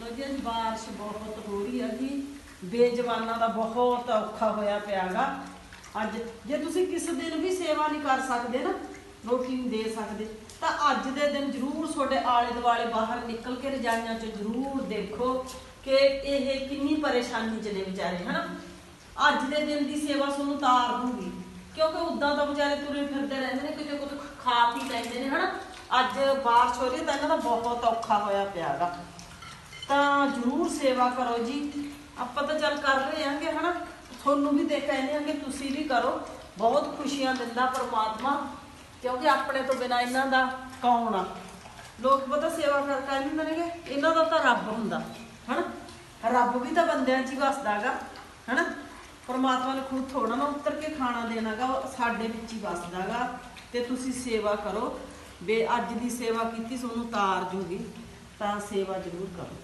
ਲੋ ਜੀ ਅੱਜ ਬਾਰਿਸ਼ ਬਹੁਤ ਹੋ ਰਹੀ ਹੈ ਜੀ। ਬੇਜਵਾਨਾਂ ਦਾ ਬਹੁਤ ਔਖਾ ਹੋਇਆ ਪਿਆਗਾ। ਅੱਜ ਜੇ ਤੁਸੀਂ ਕਿਸੇ ਦਿਨ ਵੀ ਸੇਵਾ ਨਹੀਂ ਕਰ ਸਕਦੇ ਨਾ, ਰੋਟੀ ਨਹੀਂ ਦੇ ਸਕਦੇ, ਤਾਂ ਅੱਜ ਦੇ ਦਿਨ ਜ਼ਰੂਰ ਤੁਹਾਡੇ ਆਲੇ ਦੁਆਲੇ ਬਾਹਰ ਨਿਕਲ ਕੇ ਰਜਾਈਆਂ 'ਚ ਜ਼ਰੂਰ ਦੇਖੋ ਕਿ ਇਹ ਕਿੰਨੀ ਪਰੇਸ਼ਾਨੀ 'ਚ ਨੇ ਵਿਚਾਰੇ, ਹਨਾ? ਅੱਜ ਦੇ ਦਿਨ ਦੀ ਸੇਵਾ ਤੁਹਾਨੂੰ ਤਾਰ ਦੂਗੀ ਕਿਉਂਕਿ ਉਦਾਂ ਤਾਂ ਵਿਚਾਰੇ ਤੁਰੇ ਫਿਰਦੇ ਰਹਿੰਦੇ ਨੇ, ਕਿਤੇ ਕੁਝ ਖਾ ਪੀ ਲੈਂਦੇ ਨੇ, ਹਨਾ? ਅੱਜ ਬਾਰਿਸ਼ ਹੋ ਰਹੀ ਹੈ ਤਾਂ ਇਹਨਾਂ ਦਾ ਬਹੁਤ ਔਖਾ ਹੋਇਆ ਪਿਆਗਾ। ਤਾਂ ਜਰੂਰ ਸੇਵਾ ਕਰੋ ਜੀ। ਆਪਾਂ ਤਾਂ ਚੱਲ ਕਰ ਰਹੇ ਆਂਗੇ, ਹਨਾ? ਤੁਹਾਨੂੰ ਵੀ ਦੇ ਕਹਿੰਦੇ ਆਂਗੇ, ਤੁਸੀਂ ਵੀ ਕਰੋ। ਬਹੁਤ ਖੁਸ਼ੀਆਂ ਦਿੰਦਾ ਪ੍ਰਮਾਤਮਾ, ਕਿਉਂਕਿ ਆਪਣੇ ਤੋਂ ਬਿਨਾ ਇਹਨਾਂ ਦਾ ਕੌਣ ਆ? ਲੋਕ ਪਤਾ ਸੇਵਾ ਕਰ ਕਰ ਨਹੀਂ ਨੇ ਇਹਨਾਂ ਦਾ ਤਾਂ ਰੱਬ ਹੁੰਦਾ, ਹਨਾ? ਰੱਬ ਵੀ ਤਾਂ ਬੰਦਿਆਂ 'ਚ ਹੀ ਵਸਦਾਗਾ ਹਨਾ? ਪਰਮਾਤਮਾ ਨੇ ਖੁਦ ਥੋੜਾ ਨਾ ਉੱਤਰ ਕੇ ਖਾਣਾ ਦੇਣਾਗਾ ਉਹ ਸਾਡੇ ਵਿੱਚ ਹੀ ਵਸਦਾਗਾ ਤੇ ਤੁਸੀਂ ਸੇਵਾ ਕਰੋ। ਬੇ, ਅੱਜ ਦੀ ਸੇਵਾ ਕੀਤੀ ਤੁਹਾਨੂੰ ਤਾਰ ਜੂਗੀ। ਤਾਂ ਸੇਵਾ ਜ਼ਰੂਰ ਕਰੋ